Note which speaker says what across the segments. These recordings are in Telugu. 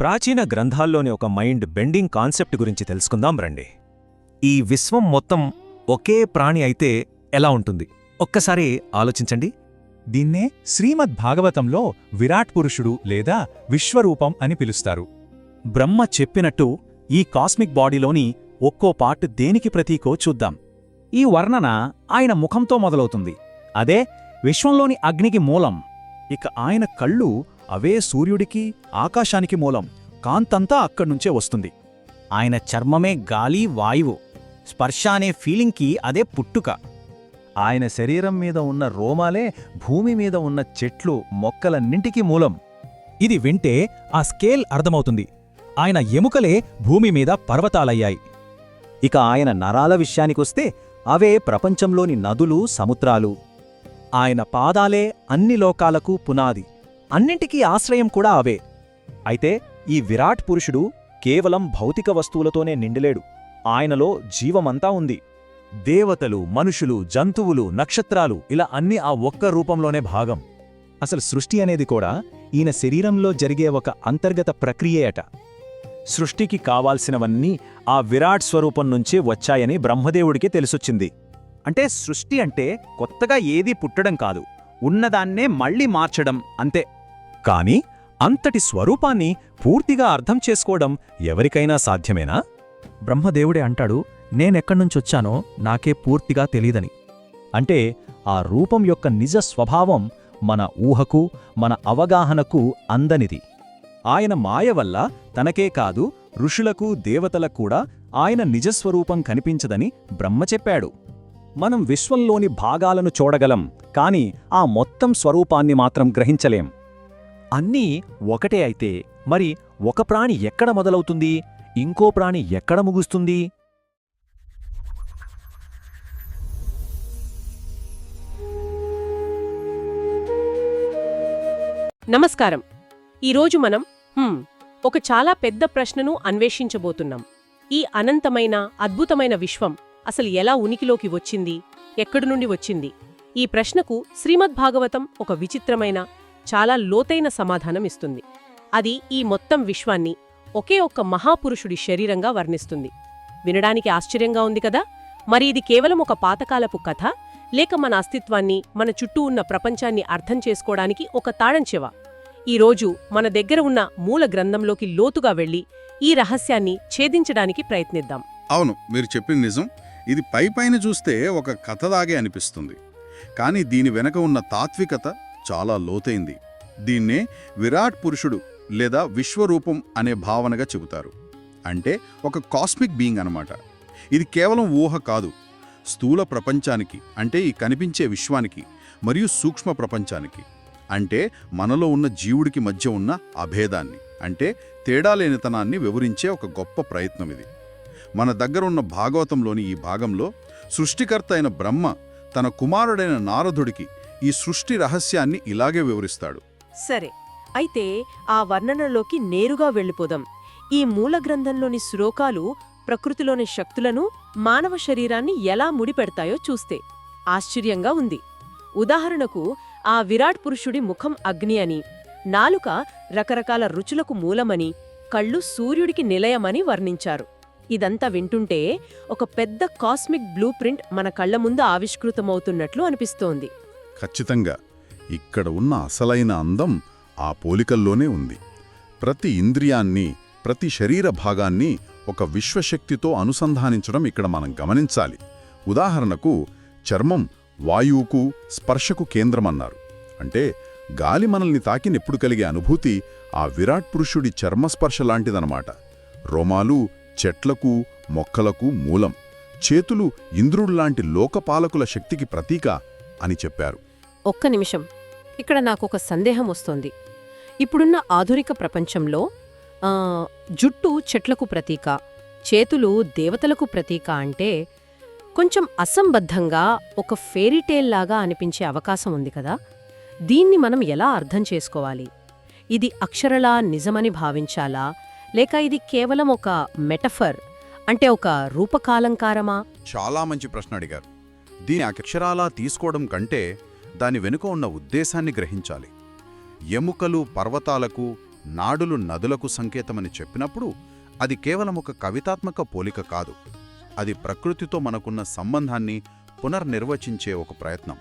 Speaker 1: ప్రాచీన గ్రంథాల్లోని ఒక మైండ్ బెండింగ్ కాన్సెప్ట్ గురించి తెలుసుకుందాం రండి. ఈ విశ్వం మొత్తం ఒకే ప్రాణి అయితే ఎలా ఉంటుంది? ఒక్కసారి ఆలోచించండి.
Speaker 2: దీన్నే శ్రీమద్ భాగవతంలో విరాట్ పురుషుడు లేదా విశ్వరూపం అని పిలుస్తారు.
Speaker 3: బ్రహ్మ చెప్పినట్టు ఈ కాస్మిక్ బాడీలోని ఒక్కో పార్ట్ దేనికి ప్రతీకో చూద్దాం. ఈ వర్ణన ఆయన ముఖంతో మొదలవుతుంది. అదే విశ్వంలోని అగ్నికి మూలం. ఇక ఆయన కళ్ళు అవే సూర్యుడికి ఆకాశానికి మూలం. కాంతంతా అక్కడ్నుంచే వస్తుంది. ఆయన చర్మమే గాలి వాయువు. స్పర్శ అనే ఫీలింగ్కి అదే పుట్టుక.
Speaker 4: ఆయన శరీరం మీద ఉన్న రోమాలే భూమి మీద ఉన్న చెట్లు మొక్కలన్నింటికీ మూలం.
Speaker 3: ఇది వింటే ఆ స్కేల్ అర్థమవుతుంది. ఆయన ఎముకలే భూమి మీద పర్వతాలయ్యాయి.
Speaker 5: ఇక ఆయన నరాల విషయానికొస్తే అవే ప్రపంచంలోని నదులు సముద్రాలు.
Speaker 3: ఆయన పాదాలే అన్ని లోకాలకు పునాది. అన్నింటికీ ఆశ్రయం కూడా అవే.
Speaker 4: అయితే ఈ విరాట్ పురుషుడు కేవలం భౌతిక వస్తువులతోనే నిండిలేడు. ఆయనలో జీవమంతా ఉంది.
Speaker 2: దేవతలు మనుషులు జంతువులు నక్షత్రాలు ఇలా అన్ని ఆ ఒక్క రూపంలోనే భాగం.
Speaker 3: అసలు సృష్టి అనేది కూడా ఈయన శరీరంలో జరిగే ఒక అంతర్గత ప్రక్రియయట.
Speaker 4: సృష్టికి కావాల్సినవన్నీ ఆ విరాట్ స్వరూపం నుంచే వచ్చాయని బ్రహ్మదేవుడికి తెలిసొచ్చింది.
Speaker 3: అంటే సృష్టి అంటే కొత్తగా ఏదీ పుట్టడం కాదు. ఉన్నదాన్నే మళ్ళీ మార్చడం అంతే.
Speaker 1: కాని అంతటి స్వరూపాన్ని పూర్తిగా అర్థం చేసుకోవడం ఎవరికైనా సాధ్యమేనా?
Speaker 6: బ్రహ్మదేవుడే అంటాడు నేనెక్కడ్నుంచొచ్చానో నాకే పూర్తిగా తెలీదని.
Speaker 4: అంటే ఆ రూపం యొక్క నిజ స్వభావం మన ఊహకు మన అవగాహనకు అందనిది. ఆయన మాయ వల్ల తనకే కాదు ఋషులకు దేవతలకు కూడా ఆయన నిజస్వరూపం కనిపించదని బ్రహ్మ చెప్పాడు. మనం విశ్వంలోని భాగాలను చూడగలం కాని ఆ మొత్తం స్వరూపాన్ని మాత్రం గ్రహించలేం. అన్నీ ఒకటే అయితే మరి ఒక ప్రాణి ఎక్కడ మొదలవుతుంది? ఇంకో ప్రాణి ఎక్కడ ముగుస్తుంది?
Speaker 7: నమస్కారం. ఈరోజు మనం ఒక చాలా పెద్ద ప్రశ్నను అన్వేషించబోతున్నాం. ఈ అనంతమైన అద్భుతమైన విశ్వం అసలు ఎలా ఉనికిలోకి వచ్చింది? ఎక్కడి నుండి వచ్చింది? ఈ ప్రశ్నకు శ్రీమద్భాగవతం ఒక విచిత్రమైన చాలా లోతైన సమాధానం ఇస్తుంది. అది ఈ మొత్తం విశ్వాన్ని ఒకే ఒక్క మహాపురుషుడి శరీరంగా వర్ణిస్తుంది. వినడానికి ఆశ్చర్యంగా ఉంది కదా? మరి ఇది కేవలం ఒక పాతకాలపు కథ? లేక మన అస్తిత్వాన్ని మన చుట్టూ ఉన్న ప్రపంచాన్ని అర్థం చేసుకోవడానికి ఒక తాళంచెవ ఈరోజు మన దగ్గర ఉన్న మూల గ్రంథంలోకి లోతుగా వెళ్ళి ఈ రహస్యాన్ని ఛేదించడానికి ప్రయత్నిద్దాం.
Speaker 8: అవును మీరు చెప్పిన నిజం. ఇది పైపైన చూస్తే ఒక కథలాగే అనిపిస్తుంది. కానీ దీని వెనక ఉన్న తాత్వికత చాలా లోతైంది. దీన్నే విరాట్ పురుషుడు లేదా విశ్వరూపం అనే భావనగా చెబుతారు. అంటే ఒక కాస్మిక్ బీయింగ్ అన్నమాట. ఇది కేవలం ఊహ కాదు. స్థూల ప్రపంచానికి అంటే ఈ కనిపించే విశ్వానికి మరియు సూక్ష్మ ప్రపంచానికి అంటే మనలో ఉన్న జీవుడికి మధ్య ఉన్న అభేదాన్ని అంటే తేడా లేనితనాన్ని వివరించే ఒక గొప్ప ప్రయత్నం ఇది. మన దగ్గరున్న భాగవతంలోని ఈ భాగంలో సృష్టికర్త అయిన బ్రహ్మ తన కుమారుడైన నారదుడికి ఈ సృష్టి రహస్యాన్ని ఇలాగే వివరిస్తాడు.
Speaker 7: సరే అయితే ఆ వర్ణనలోకి నేరుగా వెళ్ళిపోదాం. ఈ మూల గ్రంథంలోని శ్లోకాలు ప్రకృతిలోని శక్తులను మానవ శరీరాన్ని ఎలా ముడిపెడతాయో చూస్తే ఆశ్చర్యంగా ఉంది. ఉదాహరణకు ఆ విరాట్ పురుషుడి ముఖం అగ్ని అని నాలుక రకరకాల రుచులకు మూలమని కళ్ళు సూర్యుడికి నిలయమని వర్ణించారు. ఇదంతా వింటుంటే ఒక పెద్ద కాస్మిక్ బ్లూ ప్రింట్ మన కళ్ళ ముందు ఆవిష్కృతమవుతున్నట్లు అనిపిస్తోంది.
Speaker 8: ఖచ్చితంగా ఇక్కడ ఉన్న అసలైన అందం ఆ పోలికల్లోనే ఉంది. ప్రతి ఇంద్రియాన్ని ప్రతి శరీర భాగాన్ని ఒక విశ్వశక్తితో అనుసంధానించడం ఇక్కడ మనం గమనించాలి. ఉదాహరణకు చర్మం వాయువుకు స్పర్శకు కేంద్రమన్నారు. అంటే గాలి మనల్ని తాకినెప్పుడు కలిగే అనుభూతి ఆ విరాట్ పురుషుడి చర్మస్పర్శ లాంటిదనమాట రోమాలు చెట్లకు మొక్కలకు మూలం. చేతులు ఇంద్రుడిలాంటి లోకపాలకుల శక్తికి ప్రతీక అని చెప్పారు.
Speaker 9: ఒక్క నిమిషం. ఇక్కడ నాకొక సందేహం వస్తోంది. ఇప్పుడున్న ఆధునిక ప్రపంచంలో జుట్టు చెట్లకు ప్రతీక చేతులు దేవతలకు ప్రతీక అంటే కొంచెం అసంబద్ధంగా ఒక ఫెయిరీటేల్ లాగా అనిపించే అవకాశం ఉంది కదా? దీన్ని మనం ఎలా అర్థం చేసుకోవాలి? ఇది అక్షరలా నిజమని భావించాలా? లేక ఇది కేవలం ఒక మెటఫర్ అంటే ఒక రూపకాలంకారమా?
Speaker 8: చాలా మంచి ప్రశ్న అడిగారు. దీని అక్షరాలా తీసుకోవడం కంటే దాని వెనుక ఉన్న ఉద్దేశాన్ని గ్రహించాలి. ఎముకలు పర్వతాలకు నాడులు నదులకు సంకేతమని చెప్పినప్పుడు అది కేవలం ఒక కవితాత్మక పోలిక కాదు. అది ప్రకృతితో మనకున్న సంబంధాన్ని పునర్నిర్వచించే ఒక ప్రయత్నం.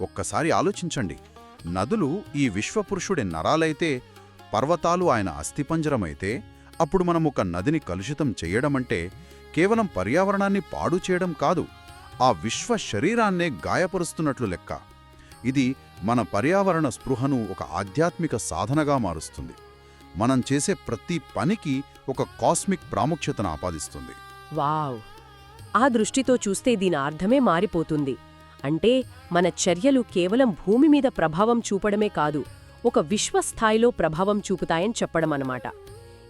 Speaker 8: ఒక్కసారి ఆలోచించండి. నదులు ఈ విశ్వపురుషుడి నరాలైతే పర్వతాలు ఆయన అస్థిపంజరమైతే అప్పుడు మనం ఒక నదిని కలుషితం చేయడమంటే కేవలం పర్యావరణాన్ని పాడు చేయడం కాదు ఆ విశ్వ శరీరాన్నే గాయపరుస్తున్నట్లు లెక్క. ఇది మన పర్యావరణ స్పృహను ఒక ఆధ్యాత్మిక సాధనగా మారుస్తుంది. మనం చేసే ప్రతి పనికి ఒక కాస్మిక్ ప్రాముఖ్యతను ఆపాదిస్తుంది.
Speaker 7: వావ్! ఆ దృష్టితో చూస్తే దీని అర్థమే మారిపోతుంది. అంటే మన చర్యలు కేవలం భూమి మీద ప్రభావం చూపడమే కాదు ఒక విశ్వస్థాయిలో ప్రభావం చూపుతాయని చెప్పడమన్నమాట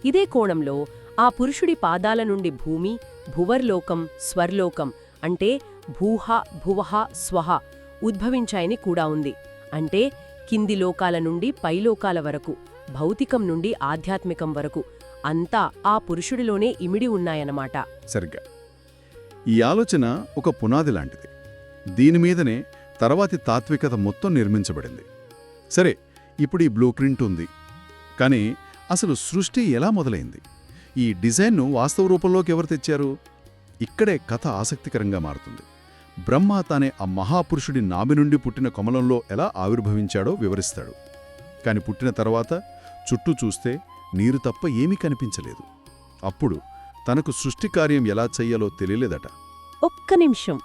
Speaker 7: ఇదే కోణంలో ఆ పురుషుడి పాదాల నుండి భూమి భువర్లోకం స్వర్లోకం అంటే భూహ భువహ స్వహ ఉద్భవించాయని కూడా ఉంది. అంటే కింది లోకాల నుండి పైలోకాల వరకు భౌతికం నుండి ఆధ్యాత్మికం వరకు అంతా ఆ పురుషుడిలోనే ఇమిడి ఉన్నాయన్నమాట.
Speaker 8: సరిగ్గా. ఈ ఆలోచన ఒక పునాది లాంటిది. దీని మీదనే తర్వాతి తాత్వికత మొత్తం నిర్మించబడింది. సరే ఇప్పుడు ఈ బ్లూ ప్రింట్ ఉంది. కానీ అసలు సృష్టి ఎలా మొదలైంది? ఈ డిజైన్ను వాస్తవ రూపంలోకి ఎవరు తెచ్చారు? ఇక్కడే కథ ఆసక్తికరంగా మారుతుంది. బ్రహ్మ తానే ఆ మహాపురుషుడి నాభి నుండి పుట్టిన కమలంలో ఎలా ఆవిర్భవించాడో వివరిస్తాడు. కాని పుట్టిన తర్వాత చుట్టూ చూస్తే నీరు తప్ప ఏమీ కనిపించలేదు. అప్పుడు తనకు సృష్టి కార్యం ఎలా చెయ్యాలో తెలియలేదట.
Speaker 7: ఒక్క నిమిషం.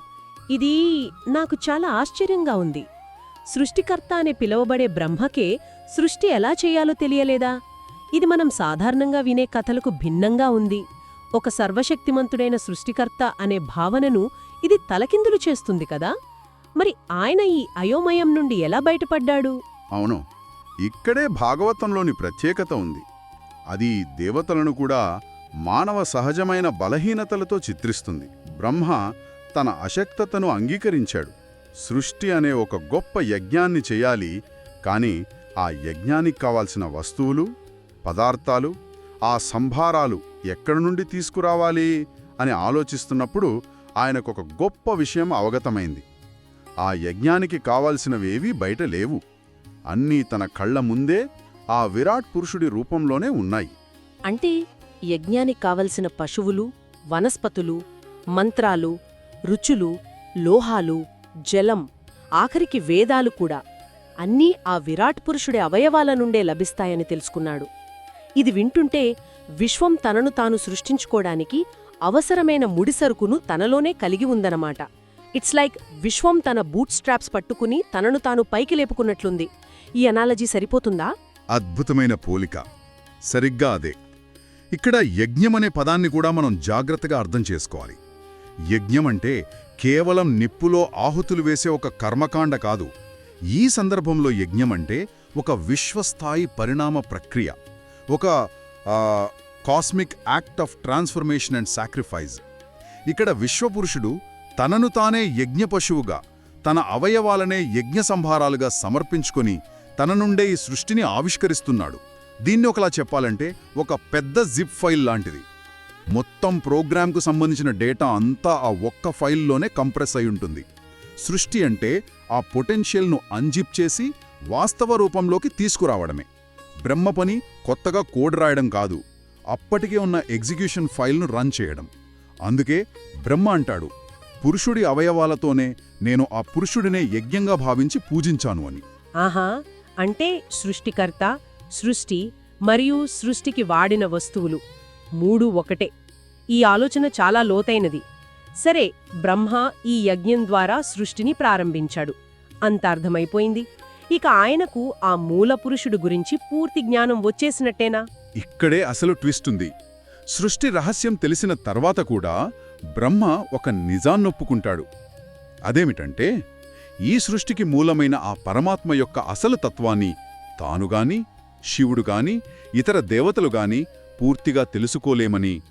Speaker 7: ఇది నాకు చాలా ఆశ్చర్యంగా ఉంది. సృష్టికర్త అనే పిలువబడే బ్రహ్మకే సృష్టి ఎలా చేయాలో తెలియలేదా? ఇది మనం సాధారణంగా వినే కథలకు భిన్నంగా ఉంది. ఒక సర్వశక్తిమంతుడైన సృష్టికర్త అనే భావనను ఇది తలకిందులు చేస్తుంది కదా? మరి ఆయన ఈ అయోమయం నుండి ఎలా బయటపడ్డాడు?
Speaker 8: అవును. ఇక్కడే భాగవతంలోని ప్రత్యేకత ఉంది. అది దేవతలను కూడా మానవ సహజమైన బలహీనతలతో చిత్రిస్తుంది. బ్రహ్మ తన అశక్తతను అంగీకరించాడు. సృష్టి అనే ఒక గొప్ప యజ్ఞాన్ని చేయాలి. కాని ఆ యజ్ఞానికి కావాల్సిన వస్తువులు పదార్థాలు ఆ సంభారాలు ఎక్కడి నుండి తీసుకురావాలి అని ఆలోచిస్తున్నప్పుడు ఆయనకొక గొప్ప విషయం అవగతమైంది. ఆ యజ్ఞానికి కావాల్సినవేవీ బయట లేవు. అన్నీ తన కళ్ళ ముందే ఆ విరాట్ పురుషుడి రూపంలోనే ఉన్నాయి.
Speaker 7: అంటే యజ్ఞానికి కావలసిన పశువులు వనస్పతులు మంత్రాలు రుచులు లోహాలు జలం ఆఖరికి వేదాలు కూడా అన్నీ ఆ విరాట్ పురుషుడి అవయవాల నుండే లభిస్తాయని తెలుసుకున్నాడు. ఇది వింటుంటే విశ్వం తనను తాను సృష్టించుకోడానికి అవసరమైన ముడిసరుకును తనలోనే కలిగి ఉందన్నమాట. ఇట్స్ లైక్ విశ్వం తన బూట్ స్ట్రాప్స్ పట్టుకుని తనను తాను పైకి లేపుకున్నట్లుంది. ఈ అనాలజీ సరిపోతుందా?
Speaker 8: అద్భుతమైన పోలిక. సరిగ్గా అదే. ఇక్కడ యజ్ఞమనే పదాన్ని కూడా మనం జాగ్రత్తగా అర్థం చేసుకోవాలి. యజ్ఞమంటే కేవలం నిప్పులో ఆహుతులు వేసే ఒక కర్మకాండ కాదు. ఈ సందర్భంలో యజ్ఞమంటే ఒక విశ్వస్థాయి పరిణామ ప్రక్రియ. ఒక cosmic act of transformation and sacrifice. ఇక్కడ విశ్వపురుషుడు తనను తానే యజ్ఞ పశువుగా తన అవయవాలనే యజ్ఞ సంభారాలుగా సమర్పించుకొని తన నుండే ఈ సృష్టిని ఆవిష్కరిస్తున్నాడు. దీన్ని ఒకలా చెప్పాలంటే ఒక పెద్ద జిప్ ఫైల్ లాంటిది. మొత్తం ప్రోగ్రాంకు సంబంధించిన డేటా అంతా ఆ ఒక్క ఫైల్లోనే కంప్రెస్ అయి ఉంటుంది. సృష్టి అంటే ఆ పొటెన్షియల్ను అంజిప్ చేసి వాస్తవ రూపంలోకి తీసుకురావడమే. బ్రహ్మ పని కొత్తగా కోడ్ రాయడం కాదు. అప్పటికే ఉన్న ఎగ్జిక్యూషన్ ఫైల్ను రన్ చేయడం. అందుకే బ్రహ్మ అంటాడు పురుషుడి అవయవాలతోనే నేను ఆ పురుషుడినే యజ్ఞంగా భావించి పూజించాను అని.
Speaker 7: ఆహా అంటే సృష్టికర్త సృష్టి మరియు సృష్టికి వాడిన వస్తువులు మూడు ఒకటే. ఈ ఆలోచన చాలా లోతైనది. సరే బ్రహ్మ ఈ యజ్ఞం ద్వారా సృష్టిని ప్రారంభించాడు. అంత అర్థమైపోయింది. ఇక ఆయనకు ఆ మూల పురుషుడు గురించి పూర్తి జ్ఞానం వచ్చేసినట్టేనా?
Speaker 8: ఇక్కడే అసలు ట్విస్ట్ ఉంది. సృష్టి రహస్యం తెలిసిన తర్వాత కూడా బ్రహ్మ ఒక నిజాన్నొప్పుకుంటాడు. అదేమిటంటే ఈ సృష్టికి మూలమైన ఆ పరమాత్మ యొక్క అసలు తత్వాన్ని తానుగాని శివుడుగాని ఇతర దేవతలుగాని పూర్తిగా తెలుసుకోలేమని.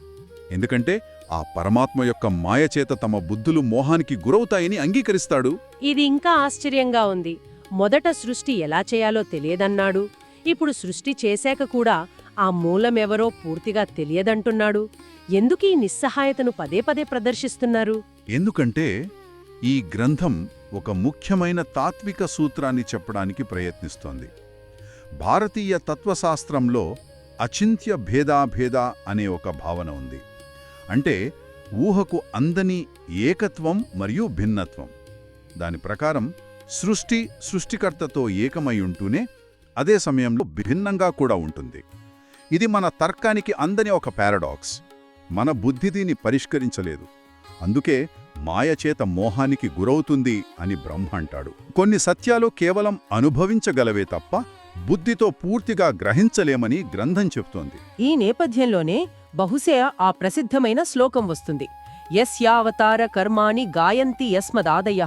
Speaker 8: ఎందుకంటే ఆ పరమాత్మ యొక్క మాయచేత తమ బుద్ధులు మోహానికి గురవుతాయని అంగీకరిస్తాడు.
Speaker 7: ఇది ఇంకా ఆశ్చర్యంగా ఉంది. మొదట సృష్టి ఎలా చేయాలో తెలియదన్నాడు. ఇప్పుడు సృష్టి చేశాక కూడా ఆ మూలమెవరో పూర్తిగా తెలియదంటున్నాడు. ఎందుకీ నిస్సహాయతను పదే పదే ప్రదర్శిస్తున్నారు?
Speaker 8: ఎందుకంటే ఈ గ్రంథం ఒక ముఖ్యమైన తాత్విక సూత్రాన్ని చెప్పడానికి ప్రయత్నిస్తోంది. భారతీయ తత్వశాస్త్రంలో అచింత్య భేదాభేద అనే ఒక భావన ఉంది. అంటే ఊహకు అందని ఏకత్వం మరియు భిన్నత్వం. దాని ప్రకారం సృష్టి సృష్టికర్తతో ఏకమై ఉంటూనే అదే సమయంలో భిన్నంగా కూడా ఉంటుంది. ఇది మన తర్కానికి అందని ఒక పారాడాక్స్. మన బుద్ధి దీన్ని పరిష్కరించలేదు. అందుకే మాయచేత మోహానికి గురవుతుంది అని బ్రహ్మ అంటాడు. కొన్ని సత్యాలు కేవలం అనుభవించగలవే తప్ప బుద్ధితో పూర్తిగా గ్రహించలేమని గ్రంథం చెప్తోంది.
Speaker 7: ఈ నేపథ్యంలోనే బహుశా ఆ ప్రసిద్ధమైన శ్లోకం వస్తుంది. యస్యావతార కర్మాణి గాయంతి యస్మదాదయ.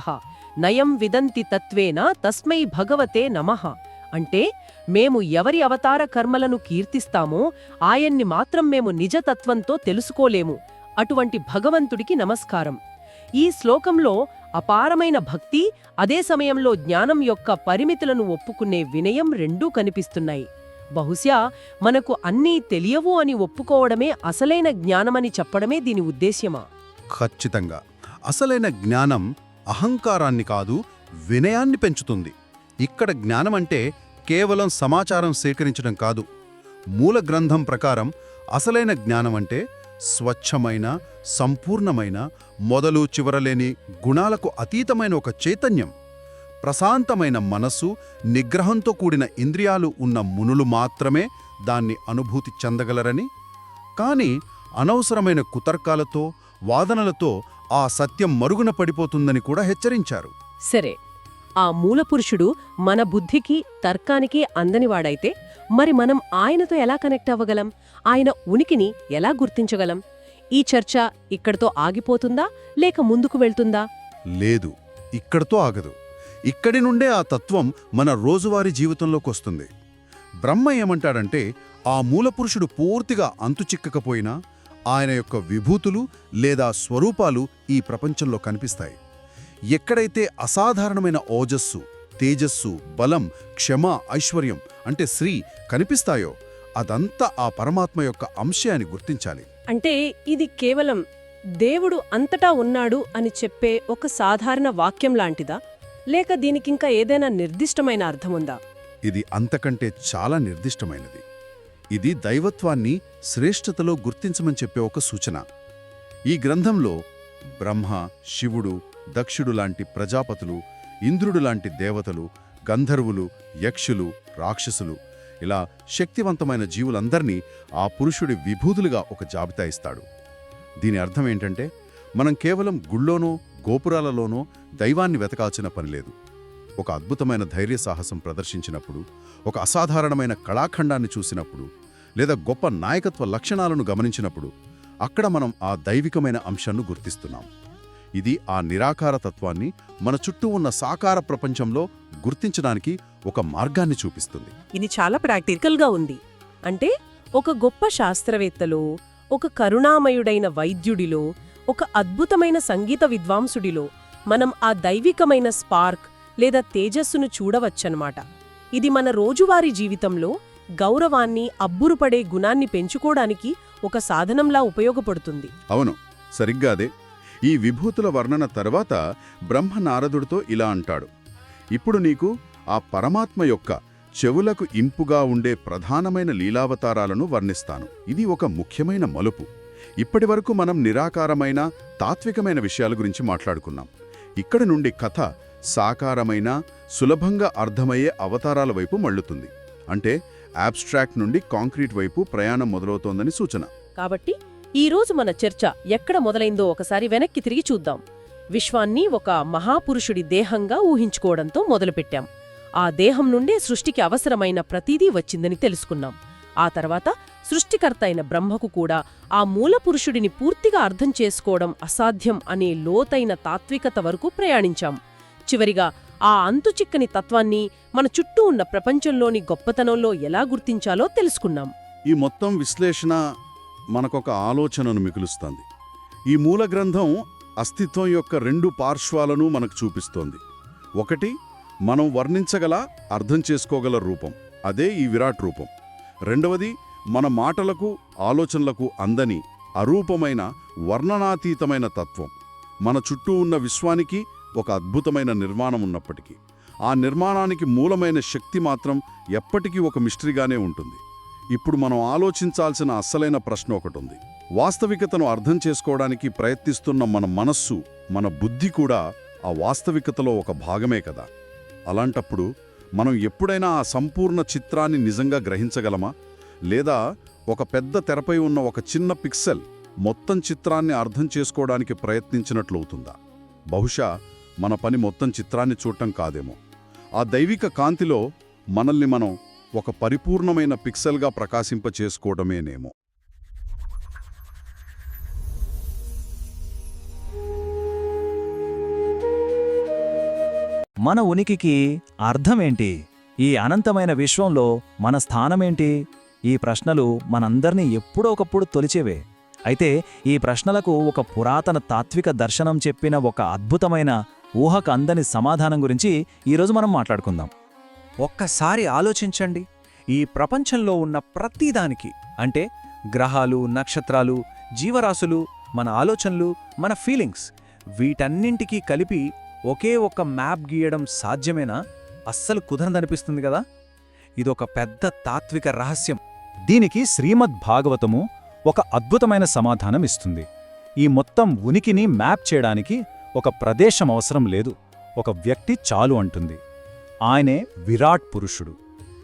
Speaker 7: నయం విదంతి తత్వేన తస్మై భగవతే నమః. అంటే మేము ఎవరి అవతార కర్మలను కీర్తిస్తామో ఆయన్ని మాత్రం మేము నిజతత్వంతో తెలుసుకోలేము. అటువంటి భగవంతుడికి నమస్కారం. ఈ శ్లోకంలో అపారమైన భక్తి అదే సమయంలో జ్ఞానం యొక్క పరిమితులను ఒప్పుకునే వినయం రెండూ కనిపిస్తున్నాయి. బహుశా మనకు అన్నీ తెలియవు అని ఒప్పుకోవడమే అసలైన జ్ఞానమని చెప్పడమే దీని ఉద్దేశ్యమా?
Speaker 8: ఖచ్చితంగా. అసలైన జ్ఞానం అహంకారాన్ని కాదు వినయాన్ని పెంచుతుంది. ఇక్కడ జ్ఞానమంటే కేవలం సమాచారం సేకరించడం కాదు. మూల గ్రంథం ప్రకారం అసలైన జ్ఞానం అంటే స్వచ్ఛమైన సంపూర్ణమైన మొదలు చివరలేని గుణాలకు అతీతమైన ఒక చైతన్యం. ప్రశాంతమైన మనస్సు నిగ్రహంతో కూడిన ఇంద్రియాలు ఉన్న మునులు మాత్రమే దాన్ని అనుభూతి చెందగలరని. కాని అనవసరమైన కుతర్కాలతో వాదనలతో ఆ సత్యం మరుగున పడిపోతుందని కూడా హెచ్చరించారు.
Speaker 7: సరే ఆ మూలపురుషుడు మన బుద్ధికి తర్కానికి అందనివాడైతే మరి మనం ఆయనతో ఎలా కనెక్ట్ అవ్వగలం? ఆయన ఉనికిని ఎలా గుర్తించగలం? ఈ చర్చ ఇక్కడితో ఆగిపోతుందా లేక ముందుకు వెళ్తుందా?
Speaker 8: లేదు ఇక్కడితో ఆగదు. ఇక్కడి నుండే ఆ తత్వం మన రోజువారీ జీవితంలోకి వస్తుంది. బ్రహ్మ ఏమంటాడంటే ఆ మూలపురుషుడు పూర్తిగా అంతుచిక్కకపోయినా ఆయన యొక్క విభూతులు లేదా స్వరూపాలు ఈ ప్రపంచంలో కనిపిస్తాయి. ఎక్కడైతే అసాధారణమైన ఓజస్సు తేజస్సు బలం క్షమ ఐశ్వర్యం అంటే శ్రీ కనిపిస్తాయో అదంతా ఆ పరమాత్మ యొక్క అంశే అని గుర్తించాలి.
Speaker 7: అంటే ఇది కేవలం దేవుడు అంతటా ఉన్నాడు అని చెప్పే ఒక సాధారణ వాక్యం లాంటిదా? లేక దీనికింకా ఏదైనా నిర్దిష్టమైన అర్థముందా?
Speaker 8: ఇది అంతకంటే చాలా నిర్దిష్టమైనది. ఇది దైవత్వాన్ని శ్రేష్ఠతలో గుర్తించమని చెప్పే ఒక సూచన. ఈ గ్రంథంలో బ్రహ్మ శివుడు దక్షుడు లాంటి ప్రజాపతులు ఇంద్రుడు లాంటి దేవతలు గంధర్వులు యక్షులు రాక్షసులు ఇలా శక్తివంతమైన జీవులందర్నీ ఆ పురుషుడి విభూతులుగా ఒక జాబితా ఇస్తాడు. దీని అర్థం ఏంటంటే మనం కేవలం గుళ్ళోనో గోపురాలలోనో దైవాన్ని వెతకాల్సిన పనిలేదు ఒక అద్భుతమైన ధైర్య సాహసం ప్రదర్శించినప్పుడు ఒక అసాధారణమైన కళాఖండాన్ని చూసినప్పుడు లేదా గొప్ప నాయకత్వ లక్షణాలను గమనించినప్పుడు అక్కడ మనం ఆ దైవికమైన అంశాన్ని గుర్తిస్తున్నాం. ఇది ఆ నిరాకార తత్వాన్ని మన చుట్టూ ఉన్న సాకార ప్రపంచంలో గుర్తించడానికి ఒక మార్గాన్ని చూపిస్తుంది.
Speaker 7: ఇది చాలా ప్రాక్టికల్గా ఉంది. అంటే ఒక గొప్ప శాస్త్రవేత్తలో ఒక కరుణామయుడైన వైద్యుడిలో ఒక అద్భుతమైన సంగీత విద్వాంసుడిలో మనం ఆ దైవికమైన స్పార్క్ లేదా తేజస్సును చూడవచ్చన్నమాట. ఇది మన రోజువారీ జీవితంలో గౌరవాన్ని అబ్బురుపడే గుణాన్ని పెంచుకోవడానికి ఒక సాధనంలా ఉపయోగపడుతుంది.
Speaker 8: అవును సరిగ్గా అదే. ఈ విభూతుల వర్ణన తర్వాత బ్రహ్మ నారదుడితో ఇలా అంటాడు. ఇప్పుడు నీకు ఆ పరమాత్మ యొక్క చెవులకు ఇంపుగా ఉండే ప్రధానమైన లీలావతారాలను వర్ణిస్తాను. ఇది ఒక ముఖ్యమైన మలుపు. ఇప్పటివరకు మనం నిరాకారమైన తాత్వికమైన విషయాల గురించి మాట్లాడుకున్నాం. ఇక్కడి నుండి కథ సాకారమైన సులభంగా అర్థమయ్యే అవతారాల వైపు మళ్ళుతుంది. అంటే అబ్స్ట్రాక్ట్ నుండి కాంక్రీట్ వైపు ప్రయాణం మొదలవుతోందని సూచన.
Speaker 7: కాబట్టి ఈరోజు మన చర్చ ఎక్కడ మొదలైందో ఒకసారి వెనక్కి తిరిగి చూద్దాం. విశ్వాన్ని ఒక మహాపురుషుడి దేహంగా ఊహించుకోవడంతో మొదలుపెట్టాం. ఆ దేహం నుండే సృష్టికి అవసరమైన ప్రతిదీ వచ్చిందని తెలుసుకున్నాం. ఆ తర్వాత సృష్టికర్త అయిన బ్రహ్మకు కూడా ఆ మూలపురుషుడిని పూర్తిగా అర్థం చేసుకోవడం అసాధ్యం అనే లోతైన తాత్వికత వరకు ప్రయాణించాం. చివరిగా ఆ అంతుచిక్కని తత్వాన్ని మన చుట్టూ ఉన్న ప్రపంచంలోని గొప్పతనంలో ఎలా గుర్తించాలో తెలుసుకున్నాం.
Speaker 8: ఈ మొత్తం విశ్లేషణ మనకొక ఆలోచనను మిగులుస్తుంది. ఈ మూల గ్రంథం అస్తిత్వం యొక్క రెండు పార్శ్వాలను మనకు చూపిస్తోంది. ఒకటి మనం వర్ణించగల అర్థం చేసుకోగల రూపం. అదే ఈ విరాట్ రూపం. రెండవది మన మాటలకు ఆలోచనలకు అందని అరూపమైన వర్ణనాతీతమైన తత్వం. మన చుట్టూ ఉన్న విశ్వానికి ఒక అద్భుతమైన నిర్మాణం ఉన్నప్పటికీ ఆ నిర్మాణానికి మూలమైన శక్తి మాత్రం ఎప్పటికీ ఒక మిస్టరీగానే ఉంటుంది. ఇప్పుడు మనం ఆలోచించాల్సిన అస్సలైన ప్రశ్న ఒకటి ఉంది వాస్తవికతను అర్థం చేసుకోవడానికి ప్రయత్నిస్తున్న మన మనస్సు మన బుద్ధి కూడా ఆ వాస్తవికతలో ఒక భాగమే కదా. అలాంటప్పుడు మనం ఎప్పుడైనా ఆ సంపూర్ణ చిత్రాన్ని నిజంగా గ్రహించగలమా? లేదా ఒక పెద్ద తెరపై ఉన్న ఒక చిన్న పిక్సెల్ మొత్తం చిత్రాన్ని అర్థం చేసుకోవడానికి ప్రయత్నించినట్లవుతుందా? బహుశా మన పని మొత్తం చిత్రాన్ని చూడటం కాదేమో. ఆ దైవిక కాంతిలో మనల్ని మనం ఒక పరిపూర్ణమైన పిక్సెల్గా ప్రకాశింప చేసుకోవడమేనేమో.
Speaker 10: మన ఉనికికి అర్థమేంటి? ఈ అనంతమైన విశ్వంలో మన స్థానమేంటి? ఈ ప్రశ్నలు మనందర్నీ ఎప్పుడో ఒకప్పుడు తొలిచేవే. అయితే ఈ ప్రశ్నలకు ఒక పురాతన తాత్విక దర్శనం చెప్పిన ఒక అద్భుతమైన ఊహకు అందని సమాధానం గురించి ఈరోజు మనం మాట్లాడుకుందాం. ఒక్కసారి ఆలోచించండి. ఈ ప్రపంచంలో ఉన్న ప్రతిదానికి అంటే గ్రహాలు నక్షత్రాలు జీవరాశులు మన ఆలోచనలు మన ఫీలింగ్స్ వీటన్నింటికీ కలిపి ఒకే ఒక మ్యాప్ గీయడం సాధ్యమేనా? అస్సలు కుదరదనిపిస్తుంది కదా? ఇదొక పెద్ద తాత్విక రహస్యం.
Speaker 4: దీనికి శ్రీమద్ భాగవతము ఒక అద్భుతమైన సమాధానం ఇస్తుంది. ఈ మొత్తం ఉనికిని మ్యాప్ చేయడానికి ఒక ప్రదేశం అవసరం లేదు. ఒక వ్యక్తి చాలు అంటుంది. ఆయనే విరాట్ పురుషుడు.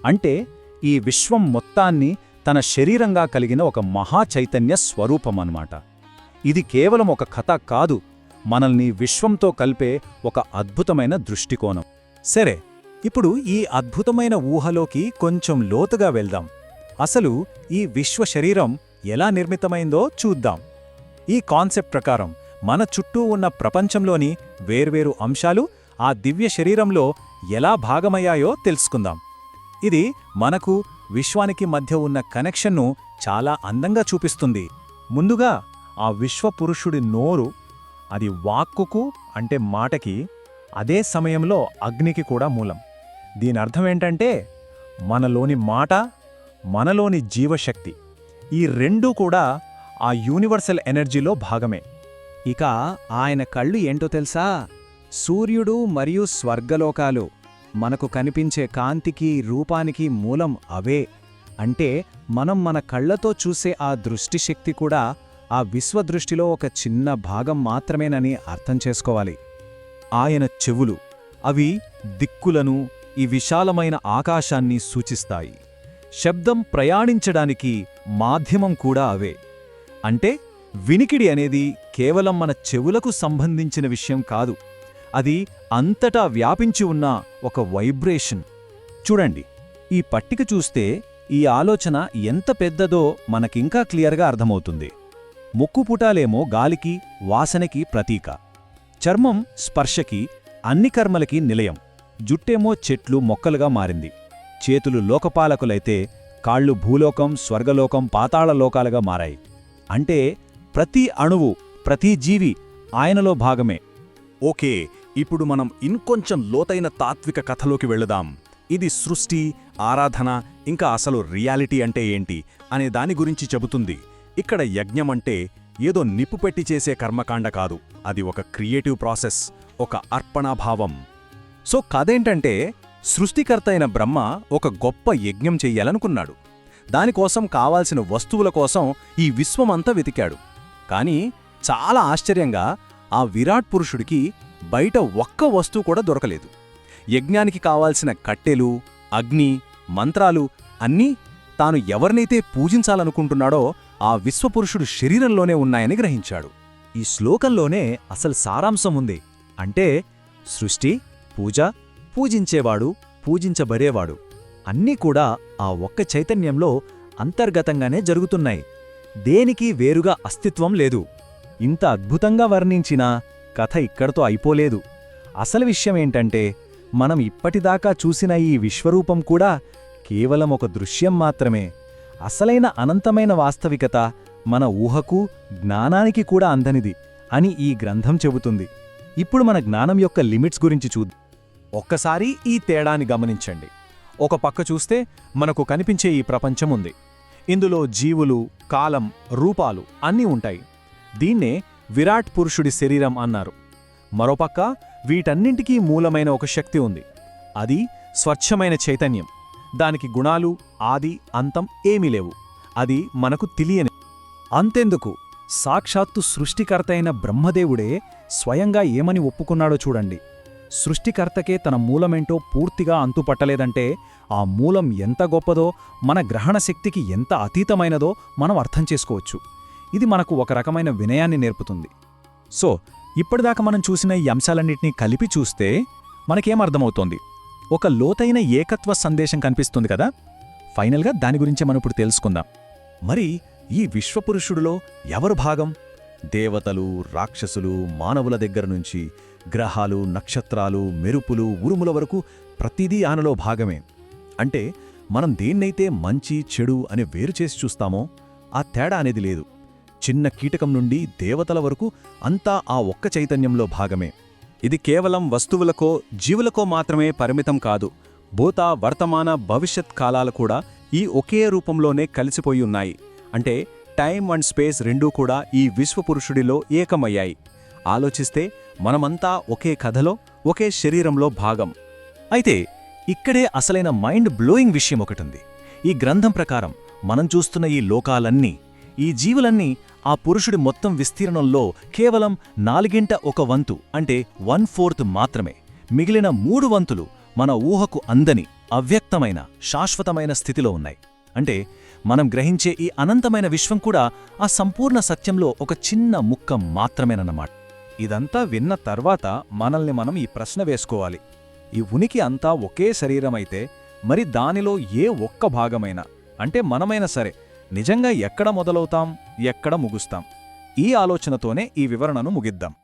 Speaker 4: అంటే ఈ విశ్వం మొత్తాన్ని తన శరీరంగా కలిగిన ఒక మహాచైతన్య స్వరూపమన్నమాట. ఇది కేవలం ఒక కథ కాదు. మనల్ని విశ్వంతో కలిపే ఒక అద్భుతమైన దృష్టికోణం. సరే ఇప్పుడు ఈ అద్భుతమైన ఊహలోకి కొంచెం లోతుగా వెళ్దాం. అసలు ఈ విశ్వ శరీరం ఎలా నిర్మితమైందో చూద్దాం. ఈ కాన్సెప్ట్ ప్రకారం మన చుట్టూ ఉన్న ప్రపంచంలోని వేర్వేరు అంశాలు ఆ దివ్య శరీరంలో ఎలా భాగమయ్యాయో తెలుసుకుందాం. ఇది మనకు విశ్వానికి మధ్య ఉన్న కనెక్షన్ను చాలా అందంగా చూపిస్తుంది. ముందుగా ఆ విశ్వపురుషుడి నోరు అది వాక్కుకు అంటే మాటకి అదే సమయంలో అగ్నికి కూడా మూలం. దీని అర్థమేంటంటే మనలోని మాట మనలోని జీవశక్తి ఈ రెండూ కూడా ఆ యూనివర్సల్ ఎనర్జీలో భాగమే.
Speaker 3: ఇక ఆయన కళ్ళు ఏంటో తెలుసా? సూర్యుడు మరియు స్వర్గలోకాలు. మనకు కనిపించే కాంతికి రూపానికి మూలం అవే. అంటే మనం మన కళ్ళతో చూసే ఆ దృష్టిశక్తి కూడా ఆ విశ్వదృష్టిలో ఒక చిన్న భాగం మాత్రమేనని అర్థం చేసుకోవాలి.
Speaker 4: ఆయన చెవులు. అవి దిక్కులను ఈ విశాలమైన ఆకాశాన్ని సూచిస్తాయి. శబ్దం ప్రయాణించడానికి మాధ్యమం కూడా అవే. అంటే వినికిడి అనేది కేవలం మన చెవులకు సంబంధించిన విషయం కాదు. అది అంతటా వ్యాపించి ఉన్న ఒక వైబ్రేషన్. చూడండి ఈ పట్టిక చూస్తే ఈ ఆలోచన ఎంత పెద్దదో మనకింకా క్లియర్గా అర్థమవుతుంది. ముక్కుపుటాలేమో గాలికి వాసనకి ప్రతీక. చర్మం స్పర్శకి అన్ని కర్మలకి నిలయం. జుట్టేమో చెట్లు మొక్కలుగా మారింది. చేతులు లోకపాలకులైతే కాళ్ళు భూలోకం స్వర్గలోకం పాతాళలోకాలుగా మారాయి. అంటే ప్రతి అణువు ప్రతి జీవి ఆయనలో భాగమే.
Speaker 3: ఓకే ఇప్పుడు మనం ఇంకొంచెం లోతైన తాత్విక కథలోకి వెళదాం. ఇది సృష్టి ఆరాధన ఇంకా అసలు రియాలిటీ అంటే ఏంటి అనే దాని గురించి చెబుతుంది. ఇక్కడ యజ్ఞమంటే ఏదో నిప్పు పెట్టి చేసే కర్మకాండ కాదు. అది ఒక క్రియేటివ్ ప్రాసెస్ ఒక అర్పణాభావం.
Speaker 4: సో కథేంటంటే సృష్టికర్త అయిన బ్రహ్మ ఒక గొప్ప యజ్ఞం చెయ్యాలనుకున్నాడు దానికోసం కావాల్సిన వస్తువుల కోసం ఈ విశ్వమంతా వెతికాడు. కాని చాలా ఆశ్చర్యంగా ఆ విరాట్ పురుషుడికి బయట ఒక్క వస్తువు కూడా దొరకలేదు. యజ్ఞానికి కావాల్సిన కట్టెలు అగ్ని మంత్రాలు అన్నీ తాను ఎవరినైతే పూజించాలనుకుంటున్నాడో ఆ విశ్వపురుషుడు శరీరంలోనే ఉన్నాయని గ్రహించాడు. ఈ శ్లోకంలోనే అసలు సారాంశం ఉంది. అంటే సృష్టి పూజ పూజించేవాడు పూజించబడేవాడు అన్నీ కూడా ఆ ఒక్క చైతన్యంలో అంతర్గతంగానే జరుగుతున్నాయి. దేనికి వేరుగా అస్తిత్వం లేదు. ఇంత అద్భుతంగా వర్ణించిన కథ ఇక్కడతో అయిపోలేదు. అసలు విషయమేంటంటే మనం ఇప్పటిదాకా చూసిన ఈ విశ్వరూపం కూడా కేవలం ఒక దృశ్యం మాత్రమే. అసలైన అనంతమైన వాస్తవికత మన ఊహకు జ్ఞానానికి కూడా అందనిది అని ఈ గ్రంథం చెబుతుంది. ఇప్పుడు మన జ్ఞానం యొక్క లిమిట్స్ గురించి చూద్దాం. ఒక్కసారి ఈ తేడాని గమనించండి. ఒక పక్క చూస్తే మనకు కనిపించే ఈ ప్రపంచం ఉంది. ఇందులో జీవులు కాలం రూపాలు అన్నీ ఉంటాయి. దీన్నే విరాట్ పురుషుడి శరీరం అన్నారు. మరోపక్క
Speaker 11: వీటన్నింటికీ మూలమైన ఒక శక్తి ఉంది. అది స్వచ్ఛమైన చైతన్యం. దానికి గుణాలు ఆది అంతం ఏమీ లేవు. అది మనకు తెలియని
Speaker 12: అంతెందుకు? సాక్షాత్తు సృష్టికర్త అయిన బ్రహ్మదేవుడే స్వయంగా ఏమని ఒప్పుకున్నాడో చూడండి. సృష్టికర్తకే తన మూలమేంటో పూర్తిగా అంతుపట్టలేదంటే ఆ మూలం ఎంత గొప్పదో మన గ్రహణ శక్తికి ఎంత అతీతమైనదో మనం అర్థం చేసుకోవచ్చు. ఇది మనకు ఒక రకమైన వినయాన్ని నేర్పుతుంది. సో ఇప్పటిదాకా మనం చూసిన ఈ అంశాలన్నింటినీ కలిపి చూస్తే మనకేమర్థమవుతోంది ఒక లోతైన ఏకత్వ సందేశం కనిపిస్తుంది కదా? ఫైనల్గా దాని గురించే మనం ఇప్పుడు తెలుసుకుందాం.
Speaker 4: మరి ఈ విశ్వపురుషుడిలో ఎవరు భాగం? దేవతలు రాక్షసులు మానవుల దగ్గర నుంచి గ్రహాలు నక్షత్రాలు మెరుపులు ఉరుముల వరకు ప్రతిదీ ఆనలో భాగమే. అంటే మనం దేన్నైతే మంచి చెడు అని వేరు చేసి చూస్తామో ఆ తేడా అనేది లేదు. చిన్న కీటకం నుండి దేవతల వరకు అంతా ఆ ఒక్క చైతన్యంలో భాగమే.
Speaker 11: ఇది కేవలం వస్తువులకో జీవులకో మాత్రమే పరిమితం కాదు. భూత వర్తమాన భవిష్యత్ కాలాలు కూడా ఈ ఒకే రూపంలోనే కలిసిపోయి ఉన్నాయి. అంటే టైం అండ్ స్పేస్ రెండూ కూడా ఈ విశ్వపురుషుడిలో ఏకమయ్యాయి. ఆలోచిస్తే మనమంతా ఒకే కథలో ఒకే శరీరంలో భాగం.
Speaker 4: అయితే ఇక్కడే అసలైన మైండ్ బ్లోయింగ్ విషయం ఒకటుంది. ఈ గ్రంథం ప్రకారం మనం చూస్తున్న ఈ లోకాలన్నీ ఈ జీవులన్నీ ఆ పురుషుడి మొత్తం విస్తీర్ణంలో కేవలం నాలుగింట ఒక వంతు అంటే వన్ ఫోర్త్ మాత్రమే. మిగిలిన మూడు వంతులు మన ఊహకు అందని అవ్యక్తమైన శాశ్వతమైన స్థితిలో ఉన్నాయి. అంటే మనం గ్రహించే ఈ అనంతమైన విశ్వం కూడా ఆ సంపూర్ణ సత్యంలో ఒక చిన్న ముక్క మాత్రమేనన్నమాట.
Speaker 12: ఇదంతా విన్న తర్వాత మనల్ని మనం ఈ ప్రశ్న వేసుకోవాలి. ఈ ఉనికి అంతా ఒకే శరీరమైతే మరి దానిలో ఏ ఒక్క భాగమైనా అంటే మనమైనా సరే నిజంగా ఎక్కడ మొదలవుతాం ఎక్కడ ముగుస్తాం? ఈ ఆలోచనతోనే ఈ వివరణను ముగిద్దాం.